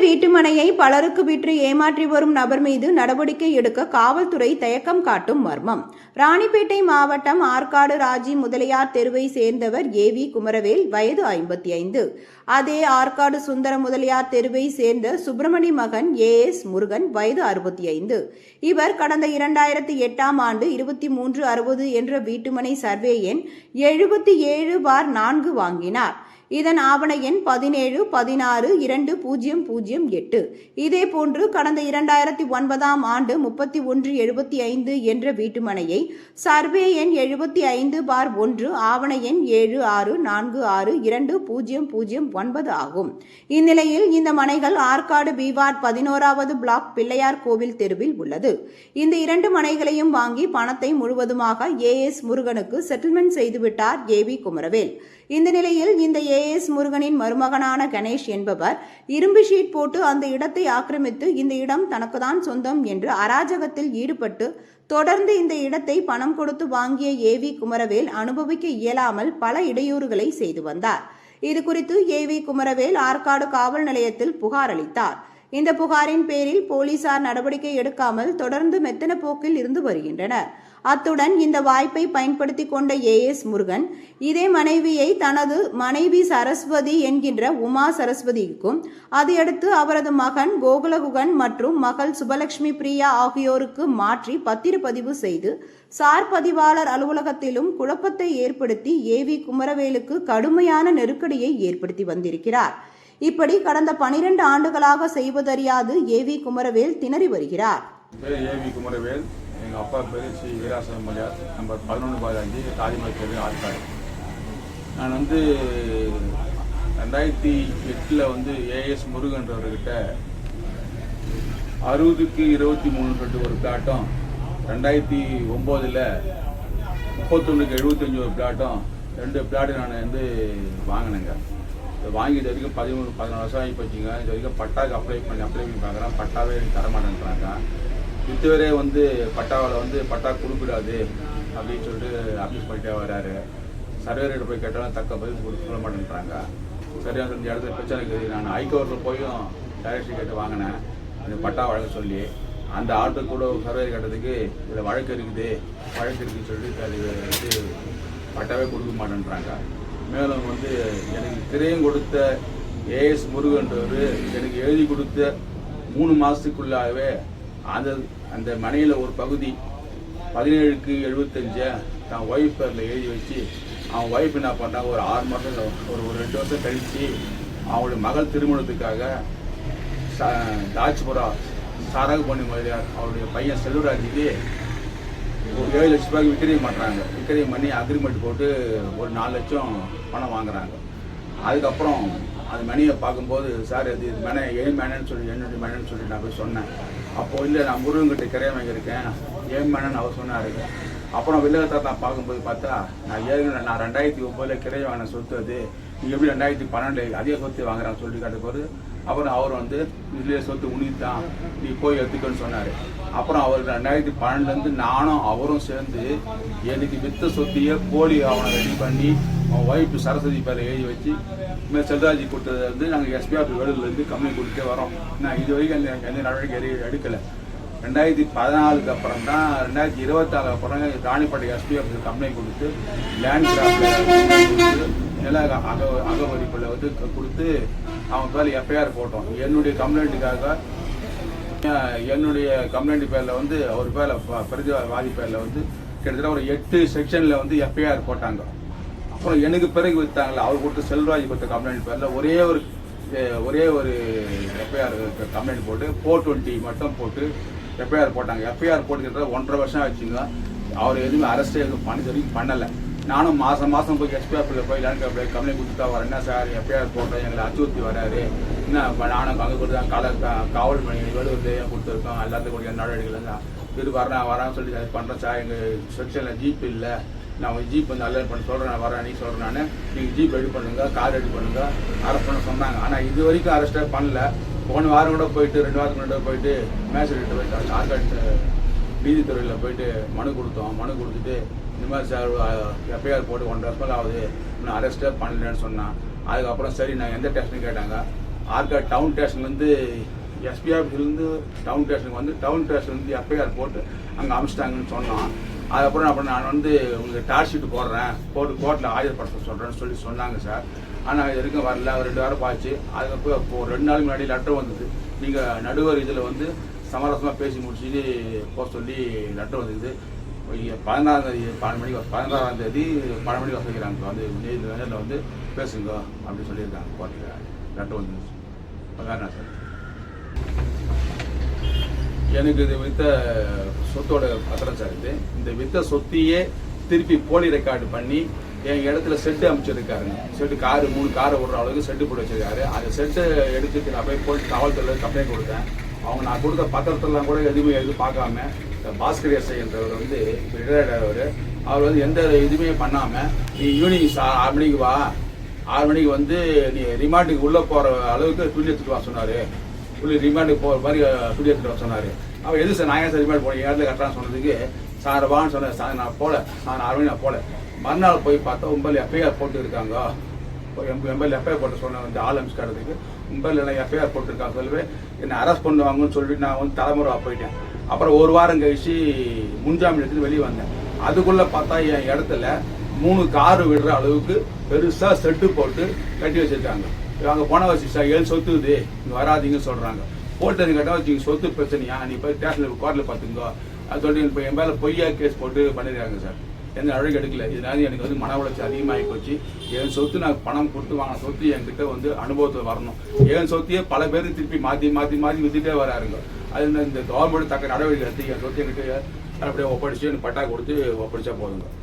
வீட்டுமனையை பலருக்கு விற்று ஏமாற்றி வரும் நபர் மீது நடவடிக்கை எடுக்க காவல்துறை தயக்கம் காட்டும் மர்மம். ராணிப்பேட்டை மாவட்டம் ஆற்காடு ராஜி முதலியார் தெருவை சேர்ந்தவர் ஏவி குமரவேல் வயது ஐம்பத்தி ஐந்து அதே ஆற்காடு சுந்தர முதலியார் தெருவை சேர்ந்த சுப்பிரமணி மகன் ஏ எஸ் முருகன் வயது அறுபத்தி ஐந்து இவர் கடந்த இரண்டாயிரத்தி எட்டாம் ஆண்டு இருபத்தி மூன்று அறுபது என்ற வீட்டுமனை சர்வே எண் எழுபத்தி ஏழு பார் நான்கு வாங்கினார். இதன் ஆவண எண் பதினேழு பதினாறு இரண்டு பூஜ்ஜியம் பூஜ்ஜியம் எட்டு. இதே போன்று கடந்த இரண்டாயிரத்தி ஒன்பதாம் ஆண்டு முப்பத்தி ஒன்று எழுபத்தி ஐந்து என்ற வீட்டுமனையை சர்வே எண் எழுபத்தி ஐந்து பார் ஒன்று ஆவண எண் ஏழு ஆறு நான்கு ஆறு இரண்டு பூஜ்ஜியம் பூஜ்ஜியம் ஒன்பது ஆகும். இந்நிலையில் இந்த மனைகள் ஆற்காடு பீவார் பதினோராவது பிளாக் பிள்ளையார் கோவில் தெருவில் உள்ளது. இந்த இரண்டு மனைகளையும் வாங்கி பணத்தை முழுவதுமாக ஏ எஸ் முருகனுக்கு செட்டில்மெண்ட் செய்துவிட்டார் ஏ வி குமரவேல். இந்த நிலையில் இந்த ஏ ஏஎஸ் முருகனின் மருமகனான கணேஷ் என்பவர் இரும்பு ஷீட் போட்டு அந்த இடத்தை ஆக்கிரமித்து இந்த இடம் தனக்குதான் சொந்தம் என்று அராஜகத்தில் ஈடுபட்டு தொடர்ந்து இந்த இடத்தை பணம் கொடுத்து வாங்கிய ஏவி குமரவேல் அனுபவிக்க இயலாமல் பல இடையூறுகளை செய்து வந்தார். இது குறித்து வி குமரவேல் ஆற்காடு காவல் நிலையத்தில் புகார் அளித்தார். இந்த புகாரின் பேரில் போலீசார் நடவடிக்கை எடுக்காமல் தொடர்ந்து மெத்தன போக்கில் இருந்து வருகின்றனர். அத்துடன் இந்த வாய்ப்பை பயன்படுத்தி கொண்ட ஏ எஸ் முருகன் இதே மனைவியை தனது மனைவி சரஸ்வதி என்கின்ற உமா சரஸ்வதிக்கும் அதையடுத்து அவரது மகன் கோகுலகுகன் மற்றும் மகள் சுபலட்சுமி பிரியா ஆகியோருக்கு மாற்றி பத்திரப்பதிவு செய்து சார் பதிவாளர் அலுவலகத்திலும் குழப்பத்தை ஏற்படுத்தி ஏ வி குமரவேலுக்கு கடுமையான நெருக்கடியை ஏற்படுத்தி வந்திருக்கிறார். இப்படி கடந்த பனிரெண்டு ஆண்டுகளாக செய்வதறியாது ஏ வி குமரவேல் திணறி வருகிறார். A V Kumaravel. எங்கள் அப்பா பேர் ஸ்ரீ வீராசம் மலையார் நம்பர் பதினொன்று பதினஞ்சு தாஜ்மஹல் பேர் ஆற்காடு. நான் வந்து ரெண்டாயிரத்தி எட்டில் வந்து ஏஎஸ் முருகன்றவர்கிட்ட அறுபதுக்கு இருபத்தி மூணு ரெண்டு ஒரு பிளாட்டும் ரெண்டாயிரத்தி ஒம்போதில் முப்பத்தொன்றுக்கு எழுபத்தஞ்சி ஒரு பிளாட்டும் ரெண்டு பிளாட்டு நான் வந்து வாங்கினேங்க. வாங்கி இது வரைக்கும் பதிமூணு பதினாலு வருஷம் ஆகி போச்சுங்க. இது வரைக்கும் பட்டாக்கு அப்ளை பண்ணி அப்ளை பண்ணி பார்க்குறேன். பட்டாவே எனக்கு தர மாட்டேன்றாங்க இதுவரை வந்து பட்டாவில் வந்து பட்டா கொடுக்கூடாது அப்படின்னு சொல்லிட்டு ஆஃபீஸ் பண்ணிட்டே வர்றாரு சர்வேரிட்ட போய் கேட்டாலும் தக்க பதில் கொடுக்க சொல்ல மாட்டேன்றாங்க. சரியா இந்த இடத்துல பிரச்சனை இருக்குது. நான் ஹைகோர்ட்டில் போயும் டைரக்டர் கேட்டு வாங்கினேன். அந்த பட்டா வழங்க சொல்லி. அந்த ஆர்டர் கூட சர்வே கட்டத்துக்கு இதில் வழக்கு இருக்குது. வழக்கு இருக்குன்னு சொல்லிட்டு அது வந்து பட்டாவே கொடுக்க மாட்டேன்றாங்க. மேலும் வந்து எனக்கு திரையும் கொடுத்த ஏஎஸ் முருகன்றவர் எனக்கு எழுதி கொடுத்த மூணு மாதத்துக்குள்ளாகவே அந்த அந்த மனையில் ஒரு பகுதி பதினேழுக்கு எழுபத்தஞ்சை தான் ஒய்ஃப் பேரில் எழுதி வச்சு அவன் ஒய்ஃப் என்ன பண்ணாங்க ஒரு ஆறு மாதம் ஒரு ஒரு ரெண்டு வருஷம் கழித்து அவங்களுடைய மகள் திருமணத்துக்காக ச தாச்சிபுரா சாரகபண்ணி முதலியார் அவருடைய பையன் செல்வராஜுக்கு ஒரு ஏழு லட்ச ரூபாய்க்கு விக்கிரியம் பண்ணுறாங்க விக்கிரியம் பண்ணி அக்ரிமெண்ட் போட்டு ஒரு நாலு லட்சம் பணம் வாங்குறாங்க. அதுக்கப்புறம் அந்த மணியை பார்க்கும்போது சார் இது இது மேனே ஏன் மேனன்னு சொல்லி என்னுடைய மேனன்னு சொல்லி நான் போய் சொன்னேன். அப்போது இல்லை நான் முருகன்கிட்ட கிரையம் வாங்கியிருக்கேன். ஏன் மேனன்னு அவர் சொன்னார். அப்புறம் வில்லகத்தை நான் பார்க்கும்போது பார்த்தா நான் ஏற்கனவே நான் ரெண்டாயிரத்தி ஒம்போதில் கிரையம் வாங்கின சொத்து அது. நீ எப்படி ரெண்டாயிரத்தி பன்னெண்டு அதே சொத்து வாங்குறான்னு சொல்லி காட்டும்போது அப்புறம் அவர் வந்து இதுலேயே சொத்து உனக்கு நீ போய் எடுத்துக்கன்னு சொன்னார். அப்புறம் அவர் ரெண்டாயிரத்தி பன்னெண்டுலேருந்து நானும் அவரும் சேர்ந்து எனக்கு வித்த சொத்தியை போலி ஆவணம் ரெடி பண்ணி அவன் ஒய்ஃப் சரஸ்வதி பேரை எழுதி வச்சு இந்த செல்ராஜி கொடுத்தது வந்து நாங்கள் எஸ்பிஆர் வேலூர்லேருந்து கம்மி கொடுத்தே வரோம். நான் இது வரைக்கும் அந்த எந்த நடவடிக்கை எடுக்கலை. ரெண்டாயிரத்தி பதினாலுக்கு அப்புறம் தான் ரெண்டாயிரத்தி இருபத்தாறு அப்புறம் ராணிப்பேட்டை எஸ்பிஎஃப் கம்ப்ளைண்ட் கொடுத்து லேண்ட் கிராஃப்ட் நில அக அக- வந்து கொடுத்து அவன் பேர் எஃப்ஐஆர் போட்டோம். என்னுடைய கம்ப்ளைண்ட்டுக்காக என்னுடைய கம்ப்ளைண்ட் பேரில் வந்து அவர் பேரில் பிரதிவாதி பேரில் வந்து கிட்டத்தட்ட ஒரு எட்டு செக்ஷனில் வந்து எஃப்ஐஆர் போட்டாங்க. அப்புறம் எனக்கு பிறகு வித்தாங்களே அவர் கொடுத்த செல்வராஜ் கொடுத்த கம்ப்ளைண்ட் பேரில் ஒரே ஒரு ஒரே ஒரு எஃப்ஐஆர் கம்ப்ளைண்ட் போட்டு ஃபோர் டுவெண்ட்டி மட்டும் போட்டு எஃப்ஐஆர் போட்டாங்க. எஃப்ஐஆர் போட்டு ஒன்றரை வருஷம் ஆச்சுங்க. அவர் எதுவுமே அரெஸ்ட் எதுவும் பண்ணி வரைக்கும் பண்ணலை. நானும் மாதம் மாதம் போய் எஸ்பிஆஃபில் போய் லேண்ட் அப்படியே கம்பெனி கொடுத்துட்டா வரேன் என்ன சார் எஃப்ஐஆர் போட்டோம் எங்களை அச்சுறுத்தி வராரு. என்ன நானும் அங்கே கொடுத்தா கால காவல் பணி வேலூர்லேயே கொடுத்துருக்கோம். எல்லாத்துக்கும் கூடிய நடவடிக்கைகள் இது வரேன் வரேன் சொல்லி அது பண்ணுறேன் சார் எங்கள் செக்ஷனில் ஜீப் இல்லை. நான் ஜீப் வந்து அலர்ட் பண்ண சொல்கிறேன் நான் வரேன் நீ சொல்கிறேன் நான். நீங்கள் ஜீப் ரெடி பண்ணுங்க கார் ரெடி பண்ணுங்க. அரெஸ்ட் பண்ண சொன்னாங்க. ஆனால் இது வரைக்கும் அரெஸ்டே பண்ணல. போன வாரம் கூட போயிட்டு ரெண்டு வாரத்துக்கு முன்னாடி போயிட்டு மேஜிஸ்ட்ரேட் போயிட்டு ஆர்காட் நீதித்துறையில் போயிட்டு மனு கொடுத்தோம். மனு கொடுத்துட்டு இந்த மாதிரி சார் எஃப்ஐஆர் போட்டு ஒன்றரை வருஷம் ஆகுது. இன்னும் அரெஸ்ட்டே பண்ணலன்னு சொன்னான். அதுக்கப்புறம் சரி நான் எந்த ஸ்டேஷன் கேட்டாங்க. ஆர்காட் டவுன் ஸ்டேஷன்லேருந்து எஸ்பி ஆஃபீஸ்லேருந்து டவுன் ஸ்டேஷனுக்கு வந்து டவுன் ஸ்டேஷன்லேருந்து எஃப்ஐஆர் போட்டு அங்கே அமிச்சிட்டாங்கன்னு சொன்னோம் அதுக்கப்புறம் அப்புறம் நான் வந்து உங்களுக்கு டார்ச் ஷீட் போடுறேன். போட்டு கோர்ட்டில் ஆஜர்படுத்த சொல்கிறேன்னு சொல்லி சொன்னாங்க சார். ஆனால் இது வரைக்கும் வரல. ஒரு ரெண்டு வாரம் பாச்சு. அதுக்கப்புறம் இப்போ ரெண்டு நாள் முன்னாடி லெட்டர் வந்தது. நீங்கள் நடுவர் இதில் வந்து சமரசமாக பேசி முடிச்சுட்டு போக சொல்லி லெட்டர் வந்தது. பதினாறாம் தேதி பன்னெண்டு மணிக்கு பதினாறாம் தேதி பன்னெண்டு மணிக்கு வசதிக்கிறாங்க வந்து நேரில் வந்து பேசுங்க அப்படின்னு சொல்லியிருக்காங்க கோர்ட்டில் லெட்டர் வந்து வேணா சார்? எனக்கு இது வித்த சொத்தோட பத்திரம் சார் இது. இந்த வித்த சொத்தையே திருப்பி போலி ரெக்கார்டு பண்ணி என் இடத்துல செட்டு அமைச்சிருக்காருங்க செட்டு காரு மூணு காரை விடுற அளவுக்கு செட்டு போட்டு வச்சிருக்காரு. அந்த செட்டு எடுத்துட்டு நான் போய் போலீஸ் காவல்துறையில் கம்ப்ளைண்ட் கொடுத்தேன். அவங்க நான் கொடுத்த பத்திரத்தெல்லாம் கூட எதுவுமே எதுவும் பார்க்காம பாஸ்கர் எஸ்ஐ என்றவர் வந்து ரிட்டையர்ட் ஆகிறவர் அவர் வந்து எந்த இதுவுமே பண்ணாமல் நீ ஈவினிங் சா ஆறு மணிக்கு வா ஆறு மணிக்கு வந்து நீ ரிமாண்டுக்கு உள்ளே போகிற அளவுக்கு துணி எடுத்துட்டு வா சொன்னார். புள்ளி ரிமாண்டுக்கு போகிற மாதிரி துணி எடுத்துட்டு வர சொன்னார். அவர் எது சார் நான் ஏன் சார் ரிமாண்ட் போனேன் இடத்துல கட்டுறான்னு சொன்னதுக்கு சார் வான்னு சொன்னேன் சார் நான் போகல நான் ஆறு மணி நான் போகல மறுநாள் போய் பார்த்தா உங்கள் எஃப்ஐஆர் போட்டு இருக்காங்க எம்எல்ஏ எஃப்ஐஆர் போட்டு சொன்ன வந்து ஆள் அமிச்சுக்காரதுக்கு கும்பல் எல்லாம் எஃப்ஐஆர் போட்டிருக்காங்க சொல்லவே. என்னை அரெஸ்ட் பண்ணுவாங்கன்னு சொல்லிட்டு நான் வந்து தலைமுறை போயிட்டேன். அப்புறம் ஒரு வாரம் கழிச்சு முன்ஜாமீன் எடுத்துட்டு வெளியே வந்தேன். அதுக்குள்ள பார்த்தா என் இடத்துல மூணு கார் விடுற அளவுக்கு பெருசாக செட்டு போட்டு கட்டி வச்சிருக்காங்க. அங்கே போன வச்சு சார் ஏழு சொத்துது? இங்கே வராதீங்கன்னு சொல்கிறாங்க போட்டது கேட்டால் வச்சு சொத்து பிரச்சனையா? நீ போய் ஸ்டேஷனில் கோர்ட்டில் பார்த்துக்கோ. அது சொல்லிட்டு இப்போ என் மேலே பொய்யா கேஸ் போட்டு பண்ணிடுறாங்க சார் எந்த அழகு எடுக்கல. இதனால எனக்கு வந்து மன உளைச்சல் அதிகமாகி போச்சு. என் சொத்து நான் பணம் கொடுத்து வாங்கின சொத்து என்கிட்ட வந்து அனுபவத்தில் வரணும். என் சொத்தையே பல பேர் திருப்பி மாற்றி மாற்றி மாற்றி வித்துட்டே வராருங்க. அது இந்த- இந்த கவர்மெண்ட் தக்க நடவடிக்கை எடுத்து என் சொத்து என்கிட்ட அப்படியே ஒப்படைச்சு எனக்கு பட்டா கொடுத்து ஒப்படைச்சா போதுங்க.